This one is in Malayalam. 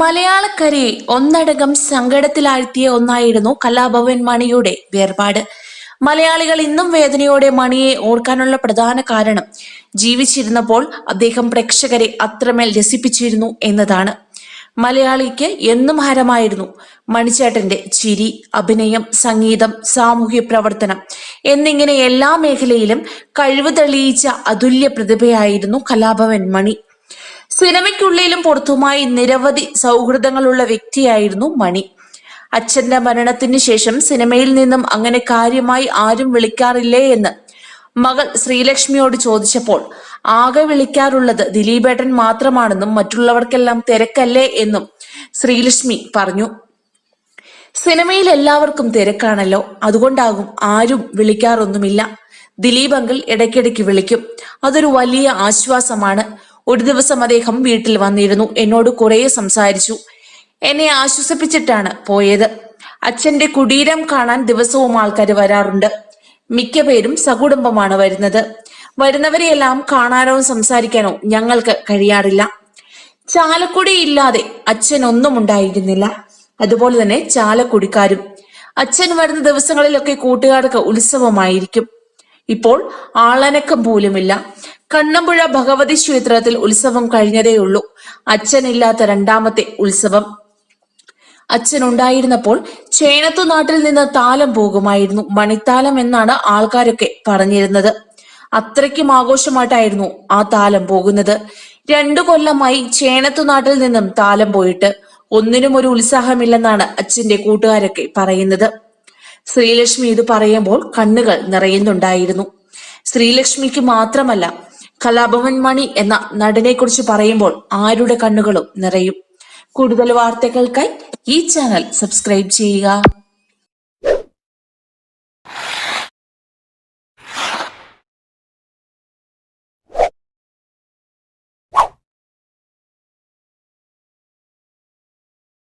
മലയാളക്കരയെ ഒന്നടങ്കം സങ്കടത്തിലാഴ്ത്തിയ ഒന്നായിരുന്നു കലാഭവൻ മണിയുടെ വേർപാട്. മലയാളികൾ ഇന്നും വേദനയോടെ മണിയെ ഓർക്കാനുള്ള പ്രധാന കാരണം ജീവിച്ചിരുന്നപ്പോൾ അദ്ദേഹം പ്രേക്ഷകരെ അത്രമേൽ രസിപ്പിച്ചിരുന്നു എന്നതാണ്. മലയാളിക്ക് എന്നും ഹരമായിരുന്നു മണിച്ചേട്ടന്റെ ചിരി അഭിനയം സംഗീതം സാമൂഹ്യ പ്രവർത്തനം എന്നിങ്ങനെ എല്ലാ മേഖലയിലും കഴിവ് തെളിയിച്ച അതുല്യ പ്രതിഭയായിരുന്നു കലാഭവൻ മണി. സിനിമയ്ക്കുള്ളിലും പുറത്തുമായി നിരവധി സൗഹൃദങ്ങളുള്ള വ്യക്തിയായിരുന്നു മണി. അച്ഛന്റെ മരണത്തിന് ശേഷം സിനിമയിൽ നിന്നും അങ്ങനെ കാര്യമായി ആരും വിളിക്കാറില്ലേ എന്ന് മകൾ ശ്രീലക്ഷ്മിയോട് ചോദിച്ചപ്പോൾ ആകെ വിളിക്കാറുള്ളത് ദിലീപേട്ടൻ മാത്രമാണെന്നും മറ്റുള്ളവർക്കെല്ലാം തിരക്കല്ലേ എന്നും ശ്രീലക്ഷ്മി പറഞ്ഞു. സിനിമയിൽ എല്ലാവർക്കും തിരക്കാണല്ലോ അതുകൊണ്ടാകും ആരും വിളിക്കാറൊന്നുമില്ല. ദിലീപ് അങ്കിൾ ഇടയ്ക്കിടയ്ക്ക് വിളിക്കും. അതൊരു വലിയ ആശ്വാസമാണ്. ഒരു ദിവസം അദ്ദേഹം വീട്ടിൽ വന്നിരുന്നു. എന്നോട് കുറേ സംസാരിച്ചു. എന്നെ ആശ്വസിപ്പിച്ചിട്ടാണ് പോയത്. അച്ഛന്റെ കുടീരം കാണാൻ ദിവസവും ആൾക്കാർ വരാറുണ്ട്. മിക്ക പേരും സകുടുംബമാണ് വരുന്നത്. വരുന്നവരെയെല്ലാം കാണാനോ സംസാരിക്കാനോ ഞങ്ങൾക്ക് കഴിയാറില്ല. ചാലക്കുടി ഇല്ലാതെ അച്ഛൻ ഒന്നും ഉണ്ടായിരുന്നില്ല. അതുപോലെ തന്നെ ചാലക്കുടിക്കാരും. അച്ഛൻ വരുന്ന ദിവസങ്ങളിലൊക്കെ കൂട്ടുകാർക്ക് ഉത്സവമായിരിക്കും. ഇപ്പോൾ ആളനക്കം പോലുമില്ല. കണ്ണമ്പുഴ ഭഗവതി ക്ഷേത്രത്തിൽ ഉത്സവം കഴിഞ്ഞതേയുള്ളൂ. അച്ഛനില്ലാത്ത രണ്ടാമത്തെ ഉത്സവം. അച്ഛൻ ഉണ്ടായിരുന്നപ്പോൾ ചേനത്തു നാട്ടിൽ നിന്ന് താലം പോകുമായിരുന്നു. മണിത്താലം എന്നാണ് ആൾക്കാരൊക്കെ പറഞ്ഞിരുന്നത്. അത്രയ്ക്കും ആഘോഷമായിട്ടായിരുന്നു ആ താലം പോകുന്നത്. രണ്ടു കൊല്ലമായി ചേനത്തു നാട്ടിൽ നിന്നും താലം പോയിട്ട് ഒന്നിനും ഒരു ഉത്സാഹമില്ലെന്നാണ് അച്ഛന്റെ കൂട്ടുകാരൊക്കെ പറയുന്നത്. ശ്രീലക്ഷ്മി ഇത് പറയുമ്പോൾ കണ്ണുകൾ നിറയുന്നുണ്ടായിരുന്നു. ശ്രീലക്ഷ്മിക്ക് മാത്രമല്ല കലാഭവൻ മണി എന്ന നടനെ കുറിച്ച് പറയുമ്പോൾ ആരുടെ കണ്ണുകളും നിറയും. കൂടുതൽ വാർത്തകൾക്കായി ഈ ചാനൽ സബ്സ്ക്രൈബ് ചെയ്യുക.